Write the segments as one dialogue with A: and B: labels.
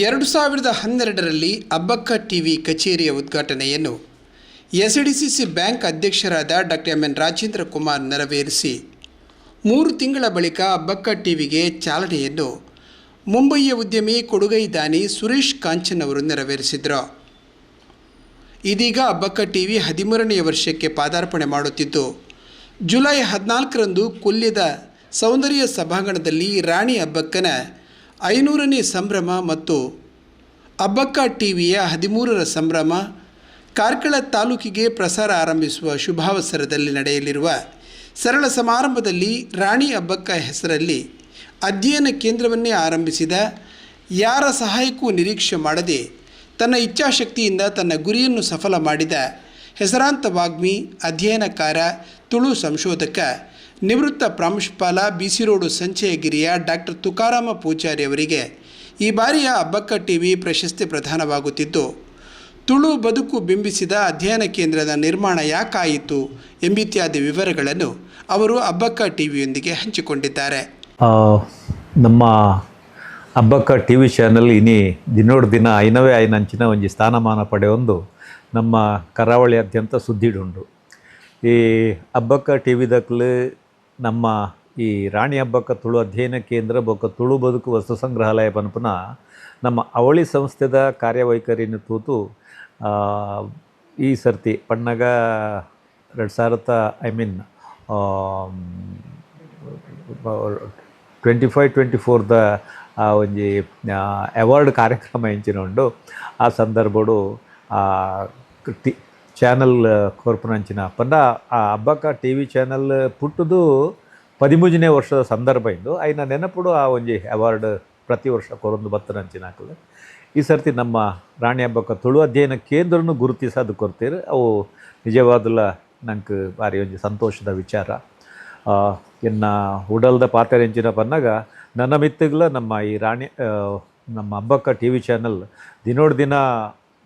A: ಎರಡು ಸಾವಿರದ ಹನ್ನೆರಡರಲ್ಲಿ ಅಬ್ಬಕ್ಕ ಟಿವಿ ಕಚೇರಿಯ ಉದ್ಘಾಟನೆಯನ್ನು S D C C bank ಅಧ್ಯಕ್ಷರಾದ doctor M N Rajendra Kumar ನೆರವೇರಿಸಿ, ಮೂರು ತಿಂಗಳ ಬಳಿಕ ಅಬ್ಬಕ್ಕ ಟಿವಿಗೆ ಚಾಲನೆಯನ್ನು ಮುಂಬಯಿಯ ಉದ್ಯಮಿ ಕೊಡುಗೈ ದಾನಿ ಸುರೇಶ್ ಕಾಂಚನ್ ಅವರು ನೆರವೇರಿಸಿದರು. ಇದೀಗ ಅಬ್ಬಕ್ಕ ಟಿವಿ ಹದಿಮೂರನೆಯ ವರ್ಷಕ್ಕೆ ಪಾದಾರ್ಪಣೆ ಮಾಡುತ್ತಿದ್ದು, ಜುಲೈ ಹದಿನಾಲ್ಕರಂದು ಕೊಲ್ಯದ ಸೌಂದರ್ಯ ಸಭಾಂಗಣದಲ್ಲಿ ರಾಣಿ ಅಬ್ಬಕ್ಕನ ಐನೂರನೇ ಸಂಭ್ರಮ ಮತ್ತು ಅಬ್ಬಕ್ಕ ಟಿವಿಯ ಹದಿಮೂರರ ಸಂಭ್ರಮ ಕಾರ್ಕಳ ತಾಲೂಕಿಗೆ ಪ್ರಸಾರ ಆರಂಭಿಸುವ ಶುಭಾವಸರದಲ್ಲಿ ನಡೆಯಲಿರುವ ಸರಳ ಸಮಾರಂಭದಲ್ಲಿ ರಾಣಿ ಅಬ್ಬಕ್ಕ ಹೆಸರಲ್ಲಿ ಅಧ್ಯಯನ ಕೇಂದ್ರವನ್ನೇ ಆರಂಭಿಸಿದ ಯಾರ ಸಹಾಯಕ್ಕೂ ನಿರೀಕ್ಷೆ ಮಾಡದೆ ತನ್ನ ಇಚ್ಛಾಶಕ್ತಿಯಿಂದ ತನ್ನ ಗುರಿಯನ್ನು ಸಫಲ ಮಾಡಿದ ಹೆಸರಾಂತ ವಾಗ್ಮಿ, ಅಧ್ಯಯನಕಾರ, ತುಳು ಸಂಶೋಧಕ ನಿವೃತ್ತ ಪ್ರಾಂಶುಪಾಲ ಬಿಸಿರೋಡು ಸಂಚಯಗಿರಿಯ ಡಾಕ್ಟರ್ ತುಕಾರಾಮ ಪೂಜಾರಿ ಅವರಿಗೆ ಈ ಬಾರಿಯ ಅಬ್ಬಕ್ಕ ಟಿವಿ ಪ್ರಶಸ್ತಿ ಪ್ರದಾನವಾಗುತ್ತಿದ್ದು, ತುಳು ಬದುಕು ಬಿಂಬಿಸಿದ ಅಧ್ಯಯನ ಕೇಂದ್ರದ ನಿರ್ಮಾಣ ಯಾಕಾಯಿತು ಎಂಬಿತ್ಯಾದಿ ವಿವರಗಳನ್ನು ಅವರು ಅಬ್ಬಕ್ಕ ಟಿವಿಯೊಂದಿಗೆ ಹಂಚಿಕೊಂಡಿದ್ದಾರೆ.
B: ನಮ್ಮ ಅಬ್ಬಕ್ಕ ಟಿ ವಿ ಚಾನಲ್ ಇನಿ ದಿನೋಡು ದಿನ ಐನವೇ ಐನಂಚಿನ ಒಂಜಿ ಸ್ಥಾನಮಾನ ಪಡೆಯೊಂದು ನಮ್ಮ ಕರಾವಳಿಯಾದ್ಯಂತ ಸುದ್ದಿಡುಂಡು ಈ ಅಬ್ಬಕ್ಕ ಟಿ ವಿದಕ್ಲು ನಮ್ಮ ಈ ರಾಣಿ ಹಬ್ಬಕ್ಕ ತುಳು ಅಧ್ಯಯನ ಕೇಂದ್ರ ಬೊಕ್ಕ ತುಳು ಬದುಕು ವಸ್ತು ಸಂಗ್ರಹಾಲಯ ಬನ್ಪುನ ನಮ್ಮ ಅವಳಿ ಸಂಸ್ಥೆದ ಕಾರ್ಯವೈಖರಿಯನ್ನು ತೂತು ಈ ಸರ್ತಿ ಪಣ್ಣಗ ಎರಡು ಸಾವಿರದ, I mean twenty five, twenty ಫೋರ್ದ ಒಂಜಿ ಅವಾರ್ಡ್ ಕಾರ್ಯಕ್ರಮ ಆ ಸಂದರ್ಭಡು, ಆ ಟಿ ಚಾನಲ್ ಕೊರ್ಪುನಂಚಿನ ಪಂದ ಆ ಹಬ್ಬಕ್ಕ ಟಿ ವಿ ಚಾನಲ್ ಪುಟ್ಟದು ಪದಿಮೂಜನೇ ವರ್ಷದ ಸಂದರ್ಭ ಇಂದು. ಐನ ನೆನಪುಡು ಆ ಒಂಜಿ ಅವಾರ್ಡ್ ಪ್ರತಿ ವರ್ಷ ಕೊರೊಂದು ಬತ್ತನಂಚಿನ ಹಾಕಲು ಈ ಸರ್ತಿ ನಮ್ಮ ರಾಣಿ ಹಬ್ಬಕ್ಕ ತುಳು ಅಧ್ಯಯನ ಕೇಂದ್ರನು ಗುರುತಿಸೋದು ಕೊರ್ತೀರಿ. ಅವು ನಿಜವಾದಲ್ಲ ನಂಗೆ ಭಾರಿ ಒಂಜಿ ಸಂತೋಷದ ವಿಚಾರ. ಇನ್ನು ಉಡಲ್ದ ಪಾತೆರೆಂಚಿನ ಪನ್ನಾಗ ನನ್ನ ಮಿತ್ತಗ್ಲ ನಮ್ಮ ಈ ರಾಣಿ ನಮ್ಮ ಹಬ್ಬಕ್ಕ ಟಿ ವಿ ಚಾನಲ್ ದಿನೋಡ್ ದಿನ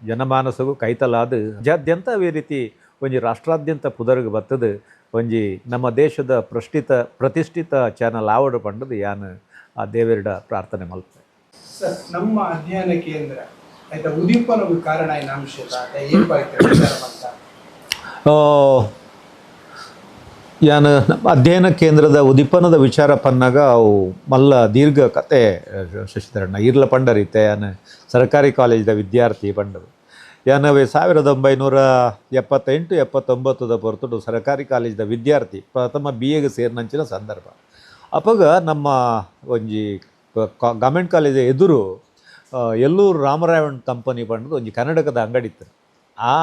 B: ಜನಮಾನಸಗೂ ಕೈತಲಾದ. ರಾಜ್ಯಾದ್ಯಂತ ಅವೇ ರೀತಿ ಒಂಜಿ ರಾಷ್ಟ್ರಾದ್ಯಂತ ಪುದರ್ಗ್ ಬತ್ತದ. ಒಂಜಿ ನಮ್ಮ ದೇಶದ ಪ್ರಷ್ಠಿತ ಪ್ರತಿಷ್ಠಿತ ಚಾನಲ್ ಆವಡ ಪಂಡದು ಯಾನು ಆ ದೇವೆರ್ಡ ಪ್ರಾರ್ಥನೆ ಮಲ್ಪೆ.
A: ಸರ್ ನಮ್ಮ ಅಧ್ಯಯನ ಕೇಂದ್ರ ಆಯ್ತಾ ಉದೀಪನಗೂ ಕಾರಣ ಏನು ಅಂಶ ಯಾನು
B: ಆ, ಯಾನ್ ನಮ್ಮ ಅಧ್ಯಯನ ಕೇಂದ್ರದ ಉದಿಪನದ ವಿಚಾರ ಪನ್ನಾಗ ಅವು ಮಲ್ಲ ದೀರ್ಘ ಕತೆ ಶಶಿಧರಣ್ಣ ಇರ್ಲ ಪಂಡರಿತೆ ಯಾನ್ ಸರ್ಕಾರಿ ಕಾಲೇಜ್ದ ವಿದ್ಯಾರ್ಥಿ ಪಂಡರು ಎನವೆ ಸಾವಿರದ ಒಂಬೈನೂರ ಎಪ್ಪತ್ತೆಂಟು, ಎಪ್ಪತ್ತೊಂಬತ್ತದ ಹೊರತುಡು ಸರ್ಕಾರಿ ಕಾಲೇಜ್ದ ವಿದ್ಯಾರ್ಥಿ ಪ್ರಥಮ ಬಿ ಎಗೆ ಸೇರಿನಂಚಿನ ಸಂದರ್ಭ. ಅಪಗ ನಮ್ಮ ಒಂಜಿ ಗವರ್ಮೆಂಟ್ ಕಾಲೇಜ್ ಎದುರು ಎಲ್ಲೂರು ರಾಮರಾಯಣ್ ಕಂಪನಿ ಬಂದು ಒಂಜಿ ಕನ್ನಡಕದ ಅಂಗಡಿ ಇತ್ತು. ಆ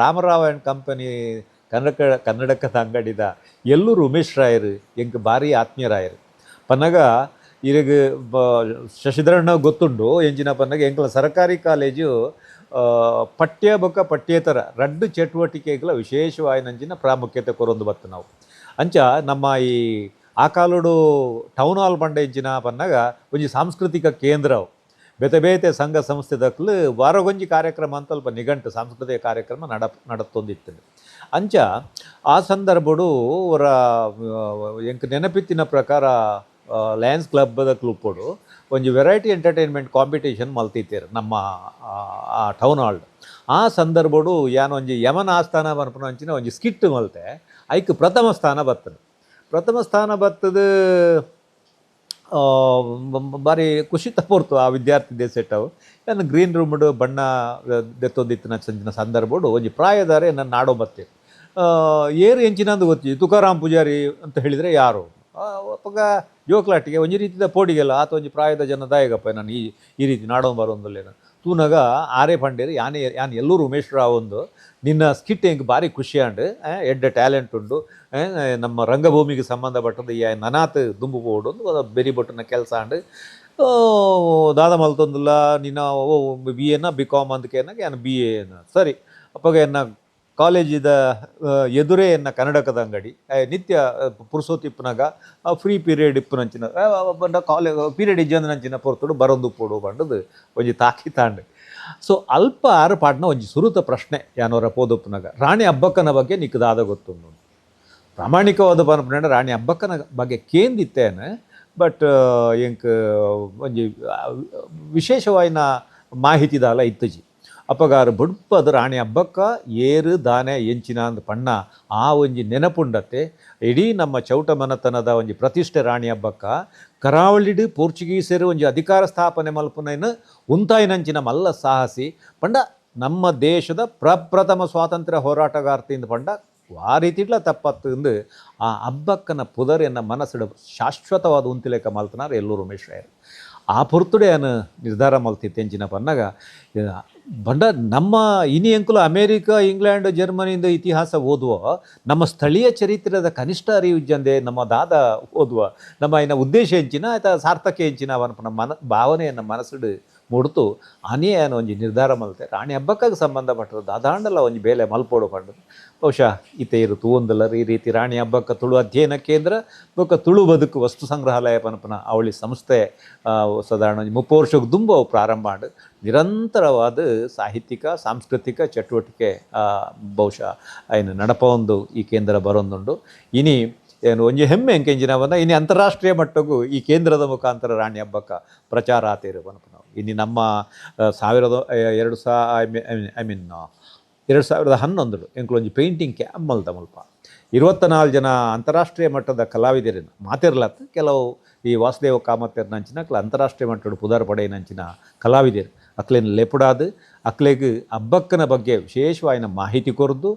B: ರಾಮರಾಯಣ್ ಕಂಪನಿ ಕನ್ನಡಕ, ಕನ್ನಡಕದ ಅಂಗಡಿದ ಎಲ್ಲೂರು ಉಮೇಶ್ ರಾಯರು, ಎಂಕ್ ಭಾರಿ ಆತ್ಮೀಯರಾಯರು. ಪನ್ನಗ ಇರಗ ಬ ಶಶಿಧರಣ್ಣ ಗೊತ್ತುಂಡು, ಎಂಜಿನ ಪನ್ನಗ ಎಂಕ್ಲ ಸರ್ಕಾರಿ ಕಾಲೇಜು ಪಠ್ಯ ಬೊಕ್ಕ ಪಠ್ಯೇತರ ರಡ್ಡು ಚಟುವಟಿಕೆಗಳ ವಿಶೇಷವಾಯಿನಂಚಿನ ಪ್ರಾಮುಖ್ಯತೆ ಕೊರೊಂದು ಬತ್ತು ನಾವು ಅಂಚ ನಮ್ಮ ಈ ಆ ಕಾಲುಡು ಟೌನ್ ಹಾಲ್ ಬಂಡ ಎಂಜಿನ ಪನ್ನಗ ಒಂಜಿ ಸಾಂಸ್ಕೃತಿಕ ಕೇಂದ್ರ ಅವು. ಬೇತೆ ಬೇತೆ ಸಂಘ ಸಂಸ್ಥೆದಕ್ಲು ವಾರಗೊಂಜಿ ಕಾರ್ಯಕ್ರಮ ಅಂತ ಅಲ್ಪ ನಿಘಂಟು ಸಾಂಸ್ಕೃತಿಕ ಕಾರ್ಯಕ್ರಮ ನಡ ನಡತ್ತೊಂದಿತ್ತು ಅಂಚ ಆ ಸಂದರ್ಭಡು ಅವರ ಎಂಕ್ ನೆನಪಿತ್ತಿನ ಪ್ರಕಾರ ಲಯನ್ಸ್ ಕ್ಲಬ್ದ ಕ್ಲೂಪೋಡು ಒಂದು ವೆರೈಟಿ ಎಂಟರ್ಟೈನ್ಮೆಂಟ್ ಕಾಂಪಿಟೇಷನ್ ಮಲ್ತಿತ್ತೇರು ನಮ್ಮ, ಆ- ಟೌನ್ ಹಾಲ್ ಆ ಸಂದರ್ಭಡು ಯಾನ್ ಒಂಜಿ ಯಮನ ಆಸ್ಥಾನ ಬರ್ಪನಂಚಿನ ಒಂದು ಸ್ಕಿಟ್ ಮಲ್ತೆ. ಐಕ್ ಪ್ರಥಮ ಸ್ಥಾನ ಬರ್ತದೆ ಪ್ರಥಮ ಸ್ಥಾನ ಬರ್ತದ ಬಾರಿ ಖುಷಿ ತಪ್ಪೋರ್ತು ಆ ವಿದ್ಯಾರ್ಥಿ ದೇಸೆಟ್ಟವು. ನಾನು ಗ್ರೀನ್ ರೂಮ್ಡು ಬಣ್ಣ ದೆತ್ತೊಂದಿತ್ತಿನ ಸಂಚಿನ ಸಂದರ್ಭಡು ಒಂಜಿ ಪ್ರಾಯದಾರೆ ನನ್ನ ನಾಡೋ ಬತ್ತೆ ಏರು ಎಂಚಿನಂದು ಗೊತ್ತಿ, ತುಕಾರಾಮ್ ಪೂಜಾರಿ ಅಂತ ಹೇಳಿದರೆ ಯಾರು? ಅಪ್ಪಗ ಜೋಕ್ಲಾಟಿಗೆ ಒಂಜಿ ರೀತಿದ ಪೋಡಿಗೆಲ್ಲ ಆತ ಒಂಜಿ ಪ್ರಾಯದ ಜನ ದಾಯಗಪ್ಪ, ನಾನು ಈ ಈ ರೀತಿ ನಾಡೋ ಬರೋಂದಲ್ಲೇನು ತೂನಗ ಆರೆ ಪಂಡೇರಿ ಯಾನೆ, ಯಾನ್ ಎಲ್ಲರೂ ಉಮೇಶ್ ರಾವ್ ಒಂದು, ನಿನ್ನ ಸ್ಕಿಟ್ ಹೆಂಗೆ ಭಾರಿ ಖುಷಿ ಅಂಡ್ ಎಡ್ಡ ಟ್ಯಾಲೆಂಟ್ ಉಂಡು ನಮ್ಮ ರಂಗಭೂಮಿಗೆ ಸಂಬಂಧಪಟ್ಟದ ನನಾತ್ ದುಂಬು ಬೋಡು ಒಂದು ಬೆರಿ ಬೊಟ್ಟನ ಕೆಲಸ ಆಂಡು ದಾದ ಮಲ್ತೊಂದುಲ್ಲ ನಿನ್ನ ಬಿ ಎನ ಬಿ ಕಾಮ್ ಅಂದಕೇನಾಗ ಏನು ಬಿ ಎನ ಸರಿ. ಅಪ್ಪಗ ಎನ್ನ ಕಾಲೇಜಿದ ಎದುರೇ ಎನ್ನ ಕನ್ನಡಕದ ಅಂಗಡಿ ನಿತ್ಯ ಪುರ್ಸೋತ್ ಇಪ್ಪನಾಗ ಫ್ರೀ ಪೀರಿಯಡ್ ಇಪ್ಪನಂಚಿನ ಬಂಡ ಕಾಲೇ ಪೀರಿಯಡ್ ಇಜ್ಜಂದಿನಂಚಿನ ಪೊರ್ತುಡು ಬರೊಂದು ಪೋಡು ಬಂಡದು ಒಂಜಿ ತಾಕಿ ತಾಂಡ್. ಸೊ ಅಲ್ಪ ಆರು ಪಾಡ್ನ ಒಂಜಿ ಸುರುತ ಪ್ರಶ್ನೆ ಯಾನೋರ ಪೋದಪ್ಪನಾಗ, ರಾಣಿ ಅಬ್ಬಕ್ಕನ ಬಗ್ಗೆ ನಿಕ್ಕದಾದ ಗೊತ್ತುಂಡು. ಪ್ರಾಮಾಣಿಕವಾದ ಬಂದ ರಾಣಿ ಅಬ್ಬಕ್ಕನ ಬಗ್ಗೆ ಕೇಂದಿತ್ತೇನೆ ಬಟ್ ಎಂಕ್ ಒಂಜಿ ವಿಶೇಷವಾಯಿನ ಮಾಹಿತಿದಾಲ ಇತ್ತಜಿ. ಅಪ್ಪಗಾರು ಬುಡ್ಪದ ರಾಣಿ ಹಬ್ಬಕ್ಕ ಏರು ದಾನೆ ಎಂಚಿನ ಅಂದ ಪಣ್ಣ, ಆ ಒಂಜಿ ನೆನಪುಂಡತೆ. ಇಡೀ ನಮ್ಮ ಚೌಟ ಮನತನದ ಒಂಜಿ ಪ್ರತಿಷ್ಠೆ ರಾಣಿ ಹಬ್ಬಕ್ಕ, ಕರಾವಳಿಡು ಪೋರ್ಚುಗೀಸರು ಒಂಜಿ ಅಧಿಕಾರ ಸ್ಥಾಪನೆ ಮಲ್ಪುನೈನ ಉಂತಾಯಿನಂಚಿನ ಮಲ್ಲ ಸಾಹಸಿ. ಪಂಡ ನಮ್ಮ ದೇಶದ ಪ್ರಪ್ರಥಮ ಸ್ವಾತಂತ್ರ್ಯ ಹೋರಾಟಗಾರ್ತಿಯಿಂದ ಪಂಡ ಆ ರೀತಿಡ್ಲ ತಪ್ಪತ್ತಂದು ಆ ಹಬ್ಬಕ್ಕನ ಪುದರೆಯನ್ನು ಮನಸ್ಸಿಡ ಶಾಶ್ವತವಾದ ಉಂತಿಲೇಕ ಮಲ್ತನಾರ ಎಲ್ಲೂರು ರಮೇಶ್ ರಾಯರು ಆ ಪುರ್ತುಡೆಯನ್ನು ನಿರ್ಧಾರ ಮಲ್ತಿತ್ತೆಂಚಿನ ಪನ್ನಗ ಬಂಡ, ನಮ್ಮ ಇನಿ ಅಂಕುಲ ಅಮೇರಿಕ, ಇಂಗ್ಲೆಂಡ್, ಜರ್ಮನಿಯಿಂದ ಇತಿಹಾಸ ಓದುವ, ನಮ್ಮ ಸ್ಥಳೀಯ ಚರಿತ್ರದ ಕನಿಷ್ಠ ಅರಿವು ಜಂದೆ ನಮ್ಮ ದಾದ ಓದುವ, ನಮ್ಮ ಇನ್ನ ಉದ್ದೇಶ ಹೆಂಚಿನ, ಆಯ್ತಾ ಸಾರ್ಥಕ ಹೆಂಚಿನ ಅವನ ಮನ, ಭಾವನೆಯನ್ನು ಮನಸ್ಸಿಡು ಮುಡ್ತು ಏನು ಒಂಜಿ ನಿರ್ಧಾರ ಮಲ್ತೆ. ರಾಣಿ ಹಬ್ಬಕ್ಕಾಗಿ ಸಂಬಂಧಪಟ್ಟದ್ದು ದಾದಾಂಡಲ ಒಂಜಿ ಬೇಲೆ ಮಲ್ಪೋಡು ಪಂಡು ಬಹುಶಃ ಈತೆ ಇರು ತೂವೊಂದಲ್ಲರ್ ಈ ರೀತಿ ರಾಣಿ ಹಬ್ಬಕ್ಕ ತುಳು ಅಧ್ಯಯನ ಕೇಂದ್ರ ಬೊಕ್ಕ ತುಳು ಬದುಕು ವಸ್ತು ಸಂಗ್ರಹಾಲಯ ಪನಪನ ಅವಳಿ ಸಂಸ್ಥೆ ಸಾಧಾರಣ ಮುಪ್ಪು ವರ್ಷಕ್ಕೆ ದುಂಬು ಅವು ಪ್ರಾರಂಭ ಮಾಡು ನಿರಂತರವಾದ ಸಾಹಿತ್ಯಿಕ, ಸಾಂಸ್ಕೃತಿಕ ಚಟುವಟಿಕೆ ಬಹುಶಃ ಏನು ನಡಪವೊಂದು ಈ ಕೇಂದ್ರ ಬರೊಂದುಂಡು. ಇನಿ ಏನು ಒಂಜಿ ಹೆಮ್ಮೆ ಎಂಕೆಂಜಿನವನ್ನ ಇನಿ ಅಂತಾರಾಷ್ಟ್ರೀಯ ಮಟ್ಟಗೂ ಈ ಕೇಂದ್ರದ ಮುಖಾಂತರ ರಾಣಿ ಹಬ್ಬಕ್ಕ ಪ್ರಚಾರ ಆತೇರು ಪನಪನ ಇನ್ನು ನಮ್ಮ ಸಾವಿರದ ಎರಡು ಸಾ, ಐ ಮೀನ್ ಎರಡು ಸಾವಿರದ ಹನ್ನೊಂದು ಎಂಕ್ಲೊಂಜಿ ಪೇಂಟಿಂಗ್ ಕ್ಯಾಂಪ್ ಮಲ್ದ ಮುಲ್ಪ. ಇರುವತ್ತ ನಾಲ್ಕು ಜನ ಅಂತಾರಾಷ್ಟ್ರೀಯ ಮಟ್ಟದ ಕಲಾವಿದರಿನ ಮಾತಿರ್ಲತ್ತ ಕೆಲವು ಈ ವಾಸುದೇವ ಕಾಮತ್ಯರ್ ನಂಚಿನ ಅಕ್ಲ ಅಂತಾರಾಷ್ಟ್ರೀಯ ಮಟ್ಟದ ಪುದಾರ್ ಪಡೆ ನಂಚಿನ ಕಲಾವಿದರು. ಅಕ್ಲೇನ ಲೆಪುಡಾದು, ಅಕ್ಲೆಗ್ ಅಬ್ಬಕ್ಕನ ಬಗ್ಗೆ ವಿಶೇಷವಾಗಿನ ಮಾಹಿತಿ ಕೊರದು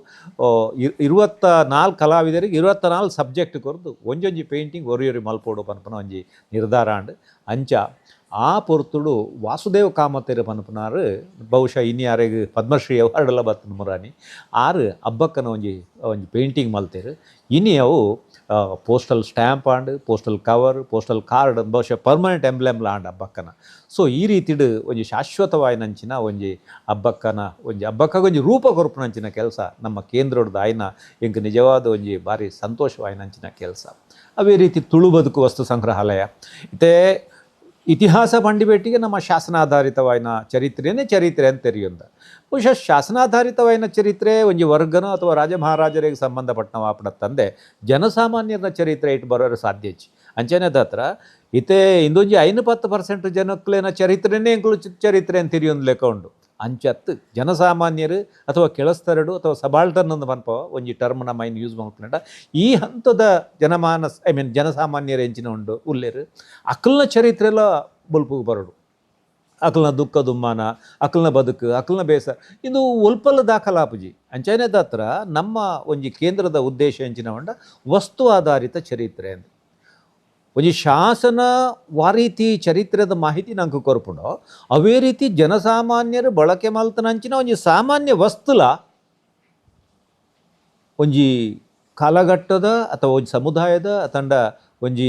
B: ಇರುವತ್ತ ನಾಲ್ಕು ಕಲಾವಿದರಿಗೆ ಇರುವತ್ತ ನಾಲ್ಕು ಸಬ್ಜೆಕ್ಟ್ ಕೊರದು, ಒಂಜೊಂಜಿ ಪೇಂಟಿಂಗ್ ಒರಿಯೊರಿ ಮಲ್ಪೋಡು ಪನ್ಪನ ಒಂಜಿ ನಿರ್ಧಾರ ಅಂಡ್ ಅಂಚ ಆ ಪುರುತುಳು ವಾಸುದೇವ ಕಾಮತೆರ ಪನ್ಪನಾರು, ಬಹುಶಃ ಇನ್ನು ಯಾರಿಗೆ ಪದ್ಮಶ್ರೀ ಅವಾರ್ಡಲ್ಲ ಬರ್ತನ ಮುರಾನಿ ಆರು ಹಬ್ಬಕ್ಕನ ಒಂಜಿ ಒಂಜಿ ಪೇಂಟಿಂಗ್ ಮಲ್ತೇರು. ಇನಿ ಅವು postal stamp and postal cover, postal card, ಬಹುಶಃ ಪರ್ಮನೆಂಟ್ ಎಂಬ್ಲೆಮ್ ಆಂಡ್ ಹಬ್ಬಕ್ಕನ. ಸೊ, ಈ ರೀತಿಡು ಒಂಜಿ ಶಾಶ್ವತವಾಯಿನಂಚಿನ ಒಂಜಿ ಹಬ್ಬಕ್ಕನ, ಒಂಜಿ ಹಬ್ಬಕ್ಕ ಒಂಜಿ ರೂಪ ಕೊರ್ಪುನಂಚಿನ ಕೆಲಸ ನಮ್ಮ ಕೇಂದ್ರದ ಆಯ್ನ ಇಂಕ ನಿಜವಾದ ಒಂಜಿ ಭಾರಿ ಸಂತೋಷವಾಯಿನಂಚಿನ ಕೆಲಸ. ಅವೇ ರೀತಿ ತುಳು ಬದುಕು ವಸ್ತು ಸಂಗ್ರಹಾಲಯ. ಇತೇ ಇತಿಹಾಸ ಪಂಡಿಬೇಟಿಗೆ ನಮ್ಮ ಶಾಸನಾಧಾರಿತವಾಯಿನ ಚರಿತ್ರೆಯೇ ಚರಿತ್ರೆ ಅಂತ ತೆರೆಯೊಂದ ಬಹುಶಃ ಶಾಸನಾಧಾರಿತವಾಯಿನ ಚರಿತ್ರೆ ಒಂಜಿ ವರ್ಗನ ಅಥವಾ ರಾಜ ಮಹಾರಾಜರಿಗೆ ಸಂಬಂಧಪಟ್ಟನವ ತಂದೆ ಜನಸಾಮಾನ್ಯರ ಚರಿತ್ರೆ ಇಟ್ಟು ಬರೋರು ಸಾಧ್ಯ ಅಂಚನೆದ ಹತ್ರ ಇತೇ ಇಂದೊಂಜಿ ಐನು ಪತ್ತು ಪರ್ಸೆಂಟ್ ಜನಕ್ಲೇನ ಚರಿತ್ರೆನೇ ಇಂಕ್ಲು ಚರಿತ್ರೆ ಅಂತ ತಿರಿಯೊಂದು ಲೆಕ್ಕ ಉಂಡು ಅಂಚತ್ತು ಜನಸಾಮಾನ್ಯರು ಅಥವಾ ಕೆಳಸ್ತರಡು ಅಥವಾ ಸಬಾಲ್ಟರ್ನ್ ಮನ್ಪ ಒಂಜಿ ಟರ್ಮ್ ನಮ್ಮ ಮೈನ್ ಯೂಸ್ ಮಾಡ್ಕೊಂಡ ಈ ಹಂತದ ಜನಮಾನಸ್, ಐ ಮೀನ್ ಜನಸಾಮಾನ್ಯರ ಎಂಚಿನ ಉಂಡು ಉಲ್ಲೇರು, ಅಕಲ್ನ ಚರಿತ್ರೆಲ್ಲ ಬಲ್ಪು ಬರಡು. ಅಕಲ್ನ ದುಃಖ ದುಮ್ಮಾನ, ಅಕಲ್ನ ಬದುಕು, ಅಕಲ್ನ ಬೇಸ, ಇದು ಒಲ್ಪಲ್ಲ ದಾಖಲಾಪುಜಿ. ಅಂಚನೇದ ಹತ್ರ ನಮ್ಮ ಒಂಜಿ ಕೇಂದ್ರದ ಉದ್ದೇಶ ಎಂಚಿನ ಉಂಡ ವಸ್ತು ಆಧಾರಿತ ಚರಿತ್ರೆ ಅಂತ. ಒಂಜಿ ಶಾಸನ ವಾರೀತಿ ಚರಿತ್ರದ ಮಾಹಿತಿ ನಂಗೆ ಕೊರಪುಂಡು. ಅವೇ ರೀತಿ ಜನಸಾಮಾನ್ಯರ ಬಳಕೆ ಮಲ್ತನಂಚಿನ ಒಂಜಿ ಸಾಮಾನ್ಯ ವಸ್ತುಲ ಒಂಜಿ ಕಾಲಘಟ್ಟದ ಅಥವಾ ಒಂಜಿ ಸಮುದಾಯದ ತಂಡ ಒಂಜಿ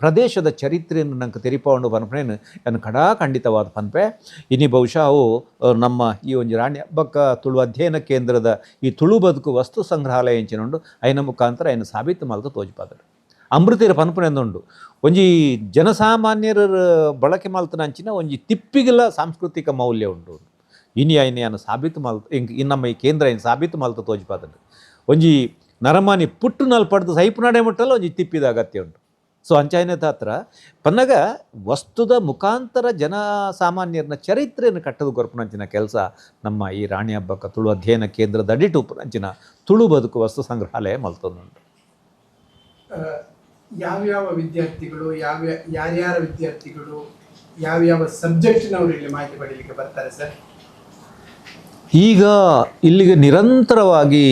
B: ಪ್ರದೇಶದ ಚರಿತ್ರೆಯನ್ನು ನಂಗೆ ತೆರಿಪೌಂಡು ಪನ್ಪನೇನು ನಾನು ಕಡಾ ಖಂಡಿತವಾದ ಪನ್ಪೆ. ಇನಿ ಬಹುಶಃ ಅವು ನಮ್ಮ ಈ ಒಂಜಿ ರಾಣಿ ಹಬ್ಬಕ್ಕ ತುಳು ಅಧ್ಯಯನ ಕೇಂದ್ರದ ಈ ತುಳು ಬದುಕು ವಸ್ತು ಸಂಗ್ರಹಾಲಯ ಎಂಚಿನುಂಡು ಐನ ಮುಖಾಂತರ ಐನ ಸಾಬೀತು ಮಾಲ್ಕ ತೋಜ್ಪಾದರು. ಅಮೃತಿರ ಪನ್ಪುನೆಂದುಂಡು ಒಂಜಿ ಜನಸಾಮಾನ್ಯರ ಬಳಕೆ ಮಲ್ತನಂಚಿನ ಒಂಜಿ ತಿಪ್ಪಿಗಲ ಸಾಂಸ್ಕೃತಿಕ ಮೌಲ್ಯ ಉಂಡು ಇನಿ ಐನ ಯಾನು ಸಾಬೀತು ಮಲ್ತ ಇನ್ನು ನಮ್ಮ ಈ ಕೇಂದ್ರ ಏನು ಸಾಬೀತು ಮಲ್ತ ತೋಜ್ಪಾದನು ಒಂಜಿ ನರಮಾನಿ ಪುಟ್ಟು ನಲ್ಪಡ್ದು ಸೈಪು ನಡೆ ಮುಟ್ಟಲ್ಲ ಒಂಜಿ ತಿಪ್ಪಿದ ಅಗತ್ಯ ಉಂಟು. ಸೊ ಅಂಚಾಯನೆ ಹತ್ರ ಪನ್ನಗ ವಸ್ತುದ ಮುಖಾಂತರ ಜನ ಸಾಮಾನ್ಯರನ್ನ ಚರಿತ್ರೆಯನ್ನು ಕಟ್ಟದು ಕೊರ್ಪುನಂಚಿನ ಕೆಲಸ ನಮ್ಮ ಈ ರಾಣಿ ಹಬ್ಬಕ್ಕ ತುಳು ಅಧ್ಯಯನ ಕೇಂದ್ರದ ಅಡಿಟು ಉಪನಂಚಿನ ತುಳು ಬದುಕು ವಸ್ತು ಸಂಗ್ರಹಾಲಯ ಮಲ್ತೊಂದುಂಟು.
A: ಯಾವ್ಯಾವ ವಿದ್ಯಾರ್ಥಿಗಳು, ಯಾವ ಯಾರ್ಯಾರ ವಿದ್ಯಾರ್ಥಿಗಳು ಯಾವ್ಯಾವ ಸಬ್ಜೆಕ್ಟ್ನವರು ಇಲ್ಲಿ ಮಾಹಿತಿ ಪಡೀಲಿಕ್ಕೆ ಬರ್ತಾರೆ ಸರ್?
B: ಈಗ ಇಲ್ಲಿಗೆ ನಿರಂತರವಾಗಿ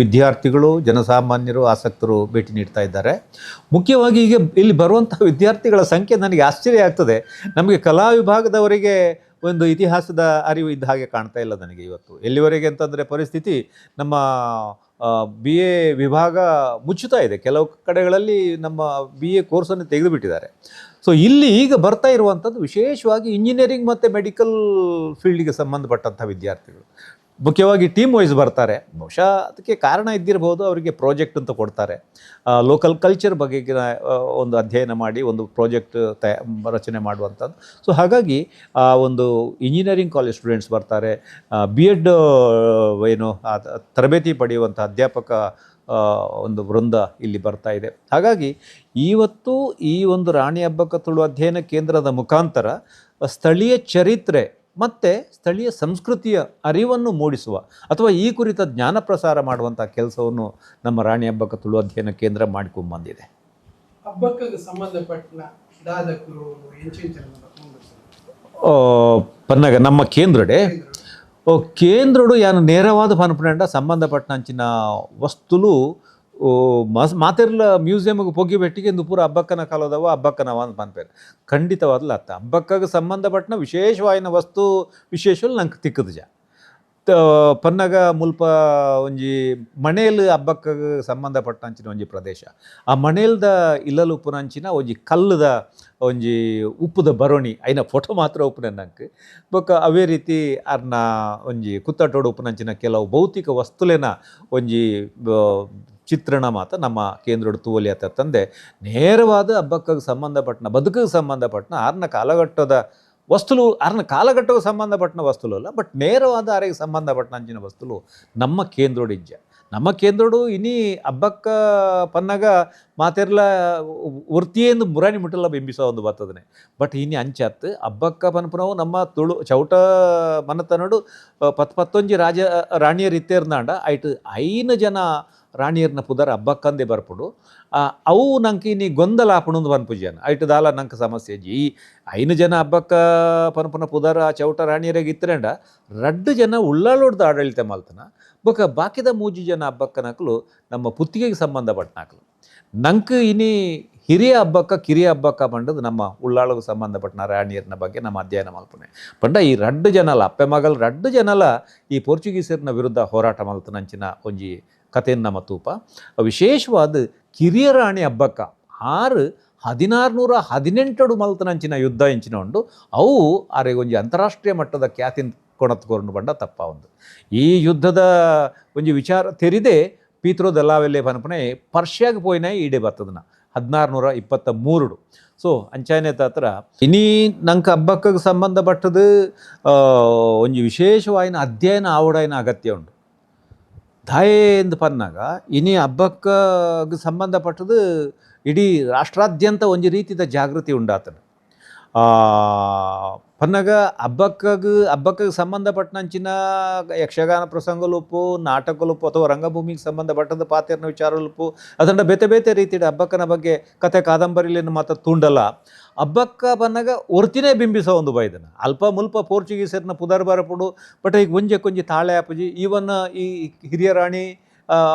B: ವಿದ್ಯಾರ್ಥಿಗಳು, ಜನಸಾಮಾನ್ಯರು, ಆಸಕ್ತರು ಭೇಟಿ ನೀಡ್ತಾ ಇದ್ದಾರೆ. ಮುಖ್ಯವಾಗಿ ಈಗ ಇಲ್ಲಿ ಬರುವಂಥ ವಿದ್ಯಾರ್ಥಿಗಳ ಸಂಖ್ಯೆ ನನಗೆ ಆಶ್ಚರ್ಯ ಆಗ್ತದೆ. ನಮಗೆ ಕಲಾ ವಿಭಾಗದವರಿಗೆ ಒಂದು ಇತಿಹಾಸದ ಅರಿವು ಇದ್ದ ಹಾಗೆ ಕಾಣ್ತಾ ಇಲ್ಲ ನನಗೆ ಇವತ್ತು. ಎಲ್ಲಿವರೆಗೆ ಅಂತಂದರೆ ಪರಿಸ್ಥಿತಿ ನಮ್ಮ ಬಿ ಎ ವಿಭಾಗ ಮುಚ್ಚುತ್ತಾ ಇದೆ. ಕೆಲವು ಕಡೆಗಳಲ್ಲಿ ನಮ್ಮ ಬಿ ಎ ಕೋರ್ಸನ್ನು ತೆಗೆದುಬಿಟ್ಟಿದ್ದಾರೆ. ಸೊ ಇಲ್ಲಿ ಈಗ ಬರ್ತಾ ಇರುವಂಥದ್ದು ವಿಶೇಷವಾಗಿ ಇಂಜಿನಿಯರಿಂಗ್ ಮತ್ತು ಮೆಡಿಕಲ್ ಫೀಲ್ಡಿಗೆ ಸಂಬಂಧಪಟ್ಟಂಥ ವಿದ್ಯಾರ್ಥಿಗಳು. ಮುಖ್ಯವಾಗಿ ಟೀಮ್ ವೈಸ್ ಬರ್ತಾರೆ. ಬಹುಶಃ ಅದಕ್ಕೆ ಕಾರಣ ಇದ್ದಿರಬಹುದು ಅವರಿಗೆ ಪ್ರಾಜೆಕ್ಟ್ ಅಂತ ಕೊಡ್ತಾರೆ. ಲೋಕಲ್ ಕಲ್ಚರ್ ಬಗ್ಗೆ ಒಂದು ಅಧ್ಯಯನ ಮಾಡಿ, ಒಂದು ಪ್ರಾಜೆಕ್ಟ್ ತಯ ರಚನೆ ಮಾಡುವಂಥದ್ದು. ಸೊ ಹಾಗಾಗಿ ಒಂದು ಇಂಜಿನಿಯರಿಂಗ್ ಕಾಲೇಜ್ ಸ್ಟೂಡೆಂಟ್ಸ್ ಬರ್ತಾರೆ. ಬಿ ಎಡ್ ಏನು ತರಬೇತಿ ಪಡೆಯುವಂಥ ಅಧ್ಯಾಪಕ ಒಂದು ವೃಂದ ಇಲ್ಲಿ ಬರ್ತಾ ಇದೆ. ಹಾಗಾಗಿ, ಇವತ್ತು ಈ ಒಂದು ರಾಣಿ ಹಬ್ಬಕ್ಕ ತುಳು ಅಧ್ಯಯನ ಕೇಂದ್ರದ ಮುಖಾಂತರ ಸ್ಥಳೀಯ ಚರಿತ್ರೆ ಮತ್ತು ಸ್ಥಳೀಯ ಸಂಸ್ಕೃತಿಯ ಅರಿವನ್ನು ಮೂಡಿಸುವ ಅಥವಾ ಈ ಕುರಿತ ಜ್ಞಾನ ಪ್ರಸಾರ ಮಾಡುವಂಥ ಕೆಲಸವನ್ನು ನಮ್ಮ ರಾಣಿ ಹಬ್ಬಕ್ಕ ತುಳು ಅಧ್ಯಯನ ಕೇಂದ್ರ ಮಾಡಿಕೊಂಡ್ಬಂದಿದೆ
A: ಹಬ್ಬಕ್ಕೆ ಸಂಬಂಧಪಟ್ಟ
B: ಪನ್ನಗ ನಮ್ಮ ಕೇಂದ್ರಡೆ? ಓ ಕೇಂದ್ರಡು ಯಾನು ನೇರವಾದ ಪನ್ಪುನಂಡ ಸಂಬಂಧಪಟ್ಟಂಚಿನ ವಸ್ತುಲು ಓ ಮಸ್ ಮಾತೆರ್ಲ ಮ್ಯೂಸಿಯಮ್ಗೆ ಪೊಗಿ ಬೆಟ್ಟಿಗೆ ಇಂದು ಪೂರ ಹಬ್ಬಕ್ಕನ ಕಾಲದವ ಹಬ್ಬಕ್ಕನವ ಅಂತ ಪನ್ಪೇರು ಖಂಡಿತವಾದ್ಲ ಅತ್ತ ಹಬ್ಬಕ್ಕಾಗ ಸಂಬಂಧಪಟ್ಟನ ವಿಶೇಷವಾಯಿನ ವಸ್ತು ವಿಶೇಷ ನಂಗೆ ತ, ಪನ್ನಗ, ಮುಲ್ಪ ಒಂಜಿ ಮಣೇಲ್ ಹಬ್ಬಕ್ಕೆ ಸಂಬಂಧಪಟ್ಟಂಚಿನ ಒಂಜಿ ಪ್ರದೇಶ. ಆ ಮಣೇಲ್ದ ಇಲ್ಲಲು ಉಪ್ಪುನಂಚಿನ ಒಂಜಿ ಕಲ್ಲುದ ಒಂಜಿ ಉಪ್ಪುದ ಬರೋಣಿ, ಐನ ಫೋಟೋ ಮಾತ್ರ ಉಪ್ಪುನೆ ನಂಗೆ ಬೊಕ್ಕ ಅವೇ ರೀತಿ ಅರ್ನ, ಒಂಜಿ ಕುತ್ತಟೋಡು ಉಪ್ಪುನಂಚಿನ ಕೆಲವು ಭೌತಿಕ ವಸ್ತುಲೆನ ಒಂಜಿ ಚಿತ್ರಣ ಮಾತ ನಮ್ಮ ಕೇಂದ್ರದ ತೂವಲಿ ತಂದೆ ನೇರವಾದ ಹಬ್ಬಕ್ಕೆ ಸಂಬಂಧಪಟ್ಟನ ಬದುಕಿಗೆ ಸಂಬಂಧಪಟ್ಟನ ಆರ್ನ ಕಾಲಘಟ್ಟದ ವಸ್ತುಲು ಅರ್ನ ಕಾಲಘಟ್ಟಕ್ಕೆ ಸಂಬಂಧಪಟ್ಟನ ವಸ್ತುಲು ಅಲ್ಲ ಬಟ್ ನೇರವಾದ ಆರೆಗೆ ಸಂಬಂಧಪಟ್ಟನ ಅಂಚಿನ ವಸ್ತುಲು ನಮ್ಮ ಕೇಂದ್ರೋಡು ನಮ್ಮ ಕೇಂದ್ರಡು ಇನಿ ಹಬ್ಬಕ್ಕ ಪನ್ನಗ ಮಾತೆರ್ಲ ವೃತ್ತಿಯೇಂದು ಮುರಾಣಿ ಮುಟ್ಟಲ್ಲ ಬಿಂಬಿಸೋ ಒಂದು ಬರ್ತದನೆ. ಬಟ್ ಇನಿ ಅಂಚಾತ್ ಹಬ್ಬಕ್ಕ ಪನ್ಪುನವು ನಮ್ಮ ತುಳು ಚೌಟ ಮನತನಡು ಪತ್ ಪತ್ತೊಂಜಿ ರಾಜ ರಾಣಿಯರ್ ಇತ್ತೇರ್ನಾಂಡ ಐಟ್ ಐನು ಜನ ರಾಣಿಯರ್ನ ಪುದರ್ ಹಬ್ಬಕ್ಕಂದೆ ಬರ್ಪುಡು. ಅವು ನಂಗೆ ಇನಿ ಗೊಂದಲ ಆಪಣಂದು ಪನ್ಪುಜನ ಐಟ್ ದಾಲ ನಂಗೆ ಸಮಸ್ಯೆ ಈ ಐನು ಜನ ಹಬ್ಬಕ್ಕ ಪನ್ಪುನ ಪುದರ ಚೌಟ ರಾಣಿಯರಿಗೆ ಇತ್ತರೆಂಡ ರಡ್ಡು ಜನ ಉಳ್ಳಾಳೋಡ್ದು ಆಡಳಿತ ಮಲ್ತನ. ಬೊಕ ಬಾಕಿದ ಮೂಜಿ ಜನ ಹಬ್ಬಕ್ಕ ನಕಲು ನಮ್ಮ ಪುತ್ತಿಗೆಗೆ ಸಂಬಂಧಪಟ್ಟ ನಕಲು. ನಂಕು ಇನಿ ಹಿರಿಯ ಹಬ್ಬಕ್ಕ, ಕಿರಿಯ ಹಬ್ಬಕ್ಕ ಬಂಡದು ನಮ್ಮ ಉಳ್ಳಾಳಗೂ ಸಂಬಂಧಪಟ್ಟ ರಾಣಿಯರ್ನ ಬಗ್ಗೆ ನಮ್ಮ ಅಧ್ಯಯನ ಮಲ್ಪನೆ ಪಂಡ ಈ ರಡ್ಡು ಜನಲ, ಅಪ್ಪೆ ಮಗಲ್ ರಡ್ಡು ಜನಲ ಈ ಪೋರ್ಚುಗೀಸರ್ನ ವಿರುದ್ಧ ಹೋರಾಟ ಮಲ್ತನಂಚಿನ ಒಂಜಿ ಕಥೆಯನ್ನು ನಮ್ಮ ತೂಪ ವಿಶೇಷವಾದ ಕಿರಿಯ ರಾಣಿ ಹಬ್ಬಕ್ಕ ಆರು ಹದಿನಾರುನೂರ ಹದಿನೆಂಟಡು ಮಲ್ತನಂಚಿನ ಯುದ್ಧ ಇಂಚಿನ ಉಂಡು ಅವು ಒಂಜಿ ಅಂತಾರಾಷ್ಟ್ರೀಯ ಮಟ್ಟದ ಖ್ಯಾತಿನ ಕೊಣತ್ಕೊಂಡು ಬಂಡ ತಪ್ಪ ಒಂದು. ಈ ಯುದ್ಧದ ಒಂಜಿ ವಿಚಾರ ತೆರಿದೆ ಪೀತ್ರೋ ದಲ್ಲಾವೆಲ್ಲೆ ಪನಪನೆ ಪರ್ಷ್ಯಾಗ ಪೋಯಿನ ಈಡೆ ಬರ್ತದನ ಹದಿನಾರುನೂರ ಇಪ್ಪತ್ತ ಮೂರುಡು ಸೊ ಅಂಚಾನೆ ತಾತ್ರ ಇನಿ ನಂಗೆ ಹಬ್ಬಕ್ಕೆ ಸಂಬಂಧಪಟ್ಟದ ಒಂದು ವಿಶೇಷವಾಯಿನ ಅಧ್ಯಯನ ಆವಡಾಯಿನ ಅಗತ್ಯ ಉಂಟು. ದಾಯೆ ಎಂದು ಪನ್ನಾಗ ಇನಿ ಹಬ್ಬಕ್ಕೆ ಸಂಬಂಧಪಟ್ಟದ ಇಡೀ ರಾಷ್ಟ್ರಾದ್ಯಂತ ಒಂದು ರೀತಿಯ ಜಾಗೃತಿ ಉಂಡಾತನು ಪನ್ನಗ ಹಬ್ಬಕ್ಕಗ ಹಬ್ಬಕ್ಕೆ ಸಂಬಂಧಪಟ್ಟನಂಚಿನ ಯಕ್ಷಗಾನ ಪ್ರಸಂಗಲುಪು ನಾಟಕಲುಪು ಅಥವಾ ರಂಗಭೂಮಿಗೆ ಸಂಬಂಧಪಟ್ಟದ ಪಾತ್ರೆನ ವಿಚಾರಲುಪು ಅದನ್ನ ಬೇತೆ ಬೇತೆ ರೀತಿಯ ಹಬ್ಬಕ್ಕನ ಬಗ್ಗೆ ಕತೆ ಕಾದಂಬರಿಲಿನ ಮಾತ್ರ ತುಂಡಲ್ಲ. ಹಬ್ಬಕ್ಕ ಬನ್ನಾಗ ಒರ್ತಿನೇ ಬಿಂಬಿಸೋ ಒಂದು ಬೈದನ ಅಲ್ಪ ಮುಲ್ಪ ಪೋರ್ಚುಗೀಸರ್ನ ಪುದರ್ ಬರಪುಡು ಬಟ್ ಈಗ ಒಂಜೆ ಕೊಂಜಿ ತಾಳೆ ಅಪ್ಪಜಿ ಈವನ್ ಈ ಹಿರಿಯ ರಾಣಿ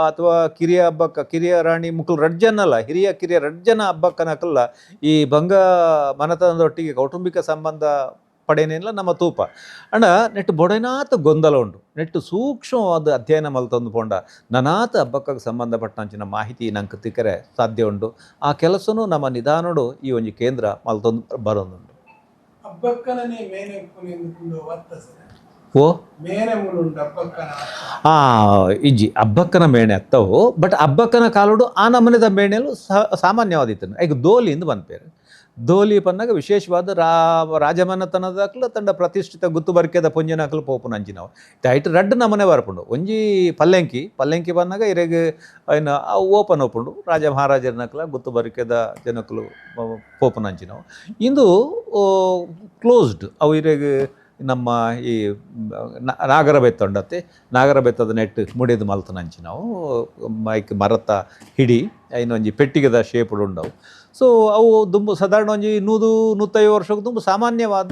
B: ಅಥವಾ ಕಿರಿಯ ಹಬ್ಬಕ್ಕ, ಕಿರಿಯ ರಾಣಿ ಮುಕ್ಕಲು ರಡ್ಜನ್ನಲ್ಲ ಹಿರಿಯ ಕಿರಿಯ ರಡ್ಜನ ಹಬ್ಬಕ್ಕನಕಲ್ಲ, ಈ ಭಂಗ ಮನತನದೊಟ್ಟಿಗೆ ಕೌಟುಂಬಿಕ ಸಂಬಂಧ ಪಡೇನಿಲ್ಲ ನಮ್ಮ ತೂಪ. ಅಣ್ಣ, ನೆಟ್ಟು ಬೊಡೆನಾತ ಗೊಂದಲ ಉಂಡು ನೆಟ್ಟು ಸೂಕ್ಷ್ಮವಾದ ಅಧ್ಯಯನ ಮಲ್ತಂದು ಪೋಂಡ ನನಾತ ಹಬ್ಬಕ್ಕೆ ಸಂಬಂಧಪಟ್ಟಂಚಿನ ಮಾಹಿತಿ ನಂಗೆ ತಿಕ್ಕರೆ ಸಾಧ್ಯ ಉಂಡು ಆ ಕೆಲಸನೂ ನಮ್ಮ ನಿಧಾನಡು ಈ ಒಂದು ಕೇಂದ್ರ ಮಲ್ತೊಂದು ಬರೋದುಂಡು
A: ಹಬ್ಬಕ್ಕನೇ
B: ಓ? ಆ ಇಜ್ಜಿ ಅಬ್ಬಕ್ಕನ ಮೇಣೆ ಅತ್ತವು ಬಟ್ ಅಬ್ಬಕ್ಕನ ಕಾಲುಡು ಆ ನಮನೆದ ಮೇಣೆಲು ಸ ಸಾಮಾನ್ಯವಾದಿತ್ತು ಈಗ ದೋಲಿಂದ ಬಂದ್ಪೇರು ದೋಲಿ ಬಂದಾಗ ವಿಶೇಷವಾದ ರಾ ರಾಜಮನೆತನದಾಕ್ಲು ತಂಡ ಪ್ರತಿಷ್ಠಿತ ಗುತ್ತು ಬರ್ಕೆದ ಪುಂಜನಕಲು ಪೋಪು ನಂಚಿನವು ಐಟ್ ರಡ್ ನಮನೆ ಬರ್ಪುಂಡು. ಒಂಜಿ ಪಲ್ಲೆಂಕಿ ಪಲ್ಲೆಂಕಿ ಬಂದಾಗ ಇರೆಗ್ ಐನ ಓಪನ್ ಓಪುಂಡು. ರಾಜ ಮಹಾರಾಜರನಕಲ ಗುತ್ತು ಬರ್ಕೆದ ಜನಕಲು ಪೋಪು ನಂಚಿನವು ಇಂದು ಕ್ಲೋಸ್ಡ್ ಅವು ಇರೆಗ್ ನಮ್ಮ ಈ ನಾಗರ ಬೆತ್ತೊಂಡತ್ತೆ ನಾಗರ ಬೆತ್ತದ ನೆಟ್ ಮುಡಿದು ಮಲ್ತನಂಚಿ ನಾವು. ಮೈಕ್ ಮರತ ಹಿಡಿ, ಇನ್ನೊಂಜಿ ಪೆಟ್ಟಿಗೆದ ಶೇಪ್ ಉಂಡವು. ಸೊ ಅವು ದುಂಬು ಸಾಧಾರಣ ಒಂಜಿ ನೂದು ನೂತೈದು ವರ್ಷಕ್ಕೆ ದುಂಬು ಸಾಮಾನ್ಯವಾದ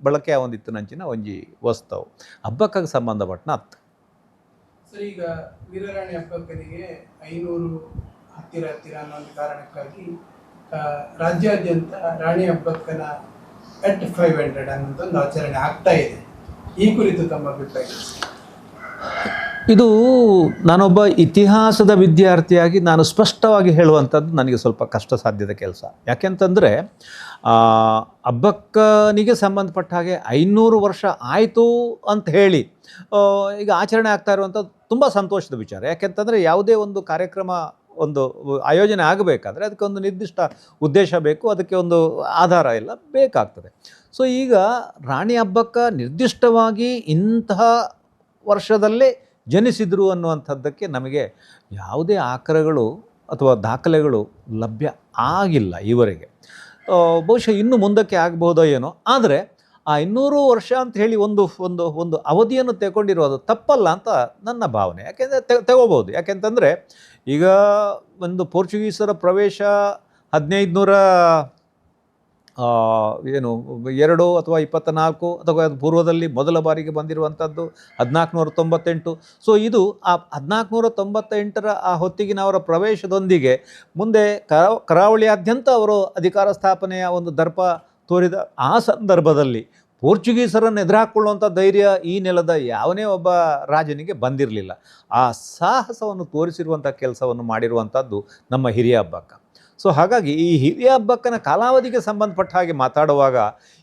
B: ಬಳಕೆ ಆವೊಂದಿತ್ತು ನಂಚಿನ ಒಂಜಿ ವಸ್ತವು. ಹಬ್ಬಕ್ಕೆ ಸಂಬಂಧಪಟ್ಟನ ಅತ್ತ.
A: ಈಗ ವೀರರಾಣಿ ಹಬ್ಬಕ್ಕನಿಗೆ ಐನೂರು ಹತ್ತಿರ ಹತ್ತಿರ ಅನ್ನೋ ಒಂದು ಕಾರಣಕ್ಕಾಗಿ ರಾಜ್ಯಾದ್ಯಂತ ರಾಣಿ ಹಬ್ಬಕ್ಕನ ಎಟ್ ಫೈವ್ ಹಂಡ್ರೆಡ್ ಅನ್ನೋದು ಒಂದು ಆಚರಣೆ ಆಗ್ತಾ ಇದೆ. ಈ ಕುರಿತು ತಮ್ಮ ಅಭಿಪ್ರಾಯ?
B: ಇದು ನಾನೊಬ್ಬ ಇತಿಹಾಸದ ವಿದ್ಯಾರ್ಥಿಯಾಗಿ ನಾನು ಸ್ಪಷ್ಟವಾಗಿ ಹೇಳುವಂಥದ್ದು ನನಗೆ ಸ್ವಲ್ಪ ಕಷ್ಟ ಸಾಧ್ಯದ ಕೆಲಸ. ಯಾಕೆಂತಂದರೆ ಹಬ್ಬಕ್ಕನಿಗೆ ಸಂಬಂಧಪಟ್ಟ ಹಾಗೆ ಐನೂರು ವರ್ಷ ಆಯಿತು ಅಂತ ಹೇಳಿ ಈಗ ಆಚರಣೆ ಆಗ್ತಾ ಇರುವಂಥದ್ದು ತುಂಬ ಸಂತೋಷದ ವಿಚಾರ. ಯಾಕೆಂತಂದರೆ ಯಾವುದೇ ಒಂದು ಕಾರ್ಯಕ್ರಮ ಒಂದು ಆಯೋಜನೆ ಆಗಬೇಕಾದ್ರೆ ಅದಕ್ಕೆ ಒಂದು ನಿರ್ದಿಷ್ಟ ಉದ್ದೇಶ ಬೇಕು, ಅದಕ್ಕೆ ಒಂದು ಆಧಾರ ಎಲ್ಲ ಬೇಕಾಗ್ತದೆ. ಸೊ ಈಗ ರಾಣಿ ಹಬ್ಬಕ್ಕೆ ನಿರ್ದಿಷ್ಟವಾಗಿ ಇಂತಹ ವರ್ಷದಲ್ಲೇ ಜನಿಸಿದರು ಅನ್ನುವಂಥದ್ದಕ್ಕೆ ನಮಗೆ ಯಾವುದೇ ಆಕರಗಳು ಅಥವಾ ದಾಖಲೆಗಳು ಲಭ್ಯ ಆಗಿಲ್ಲ ಈವರೆಗೆ. ಬಹುಶಃ ಇನ್ನು ಮುಂದಕ್ಕೆ ಆಗಬಹುದೋ ಏನೋ, ಆದರೆ ಆ ಇನ್ನೂರು ವರ್ಷ ಅಂತ ಹೇಳಿ ಒಂದು ಒಂದು ಒಂದು ಅವಧಿಯನ್ನು ತಗೊಂಡಿರೋದು ತಪ್ಪಲ್ಲ ಅಂತ ನನ್ನ ಭಾವನೆ. ಯಾಕೆಂದರೆ ತಗೋಬೋದು ಯಾಕೆಂತಂದರೆ ಈಗ ಒಂದು ಪೋರ್ಚುಗೀಸರ ಪ್ರವೇಶ ಹದಿನೈದು ನೂರ ಏನು ಎರಡು ಅಥವಾ ಇಪ್ಪತ್ತ ನಾಲ್ಕು ಅಥವಾ ಪೂರ್ವದಲ್ಲಿ ಮೊದಲ ಬಾರಿಗೆ ಬಂದಿರುವಂಥದ್ದು ಹದಿನಾಲ್ಕುನೂರ ತೊಂಬತ್ತೆಂಟು ಸೊ, ಇದು ಆ ಹದಿನಾಲ್ಕುನೂರ ತೊಂಬತ್ತೆಂಟರ ಆ ಹೊತ್ತಿಗಿನವರ ಪ್ರವೇಶದೊಂದಿಗೆ ಮುಂದೆ ಕರಾ, ಕರಾವಳಿಯಾದ್ಯಂತ ಅವರು ಅಧಿಕಾರ ಸ್ಥಾಪನೆಯ ಒಂದು ದರ್ಪ ತೋರಿದ ಆ ಸಂದರ್ಭದಲ್ಲಿ ಪೋರ್ಚುಗೀಸರನ್ನು ಎದುರಾಕೊಳ್ಳುವಂಥ ಧೈರ್ಯ ಈ ನೆಲದ ಯಾವನೇ ಒಬ್ಬ ರಾಜನಿಗೆ ಬಂದಿರಲಿಲ್ಲ. ಆ ಸಾಹಸವನ್ನು ತೋರಿಸಿರುವಂಥ ಕೆಲಸವನ್ನು ಮಾಡಿರುವಂಥದ್ದು ನಮ್ಮ ಹಿರಿಯ ಹಬ್ಬಕ್ಕ ಸೊ, ಹಾಗಾಗಿ ಈ ಹಿರಿಯ ಹಬ್ಬಕ್ಕನ ಕಾಲಾವಧಿಗೆ ಸಂಬಂಧಪಟ್ಟ ಹಾಗೆ ಮಾತಾಡುವಾಗ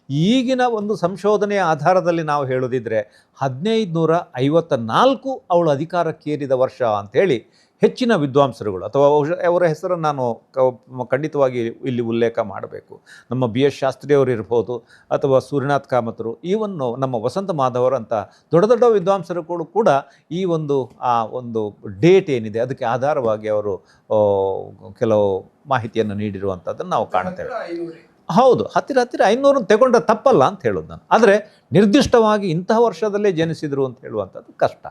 B: ಈಗಿನ ಒಂದು ಸಂಶೋಧನೆಯ ಆಧಾರದಲ್ಲಿ ನಾವು ಹೇಳೋದಿದ್ರೆ ಹದಿನೈದು ನೂರ ಐವತ್ತ ನಾಲ್ಕು ಅವಳು ಅಧಿಕಾರಕ್ಕೇರಿದ ವರ್ಷ ಅಂಥೇಳಿ ಹೆಚ್ಚಿನ ವಿದ್ವಾಂಸರುಗಳು ಅಥವಾ ಅವರ ಹೆಸರನ್ನು ನಾನು ಕ- ಖಂಡಿತವಾಗಿ ಇಲ್ಲಿ ಉಲ್ಲೇಖ ಮಾಡಬೇಕು. ನಮ್ಮ ಬಿ ಎಸ್ ಶಾಸ್ತ್ರಿಯವರು ಇರ್ಬೋದು ಅಥವಾ ಸೂರ್ಯನಾಥ್ ಕಾಮತರು ಈವನ್ನು ನಮ್ಮ ವಸಂತ ಮಾಧವರಂಥ ದೊಡ್ಡ ದೊಡ್ಡ ವಿದ್ವಾಂಸರುಗಳು ಕೂಡ ಈ ಒಂದು ಆ ಒಂದು ಡೇಟ್ ಏನಿದೆ ಅದಕ್ಕೆ ಆಧಾರವಾಗಿ ಅವರು ಕೆಲವು ಮಾಹಿತಿಯನ್ನು ನೀಡಿರುವಂಥದ್ದನ್ನು ನಾವು ಕಾಣುತ್ತೇವೆ. ಹೌದು ಹತ್ತಿರ ಹತ್ತಿರ ಐನೂರು ತಗೊಂಡ್ರೆ ತಪ್ಪಲ್ಲ ಅಂತ ಹೇಳೋದು ನಾನು. ಆದರೆ ನಿರ್ದಿಷ್ಟವಾಗಿ ಇಂತಹ ವರ್ಷದಲ್ಲೇ ಜನಿಸಿದರು ಅಂತ ಹೇಳುವಂಥದ್ದು ಕಷ್ಟ.